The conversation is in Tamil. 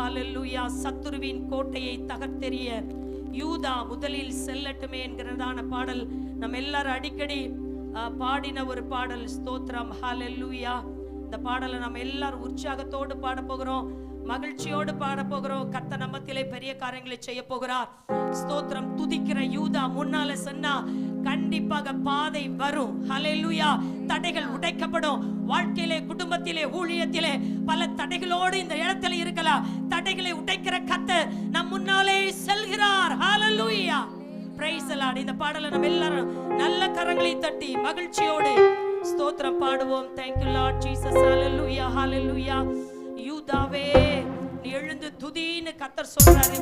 ஹalleluya சத்துருவின் கோட்டையை தகர்த்தெறிய யூதா முதலில் செல்லட்டுமே என்கிறதான பாடல். நம்ம எல்லாரும் அடிக்கடி பாடின ஒரு பாடல். ஸ்தோத்ரம் ஹalleluya இந்த பாடலை நம்ம எல்லாரும் உற்சாகத்தோடு பாட போகிறோம். மகிழ்ச்சியோடு பாட போகிறோம் கத்த நம்மத்திலே பெரிய காரியங்களை செய்ய போகிறார். ஸ்தோத்திரம் துதிக்கிற யூதா முன்னால சொன்னா கண்டிப்பாக பாதை வரும். ஹலெலுயா தடைகள் உடைக்கப்படும். வாழ்க்கையிலே குடும்பத்திலே ஊழியத்திலே பல தடைகளோடு இந்த இடத்துல இருக்கலாம். தடைகளை உடைக்கிற கத்த நம் முன்னாலே செல்கிறார். ஹலெலுயா பிரைஸ் லார்ட் இந்த பாடலை நம்ம எல்லாரும் நல்ல கரங்களை தட்டி மகிழ்ச்சியோடு ஸ்தோத்திரம் பாடுவோம். Thank you Lord Jesus hallelujah hallelujah துதின்னு கத்தர் சொல்றாரு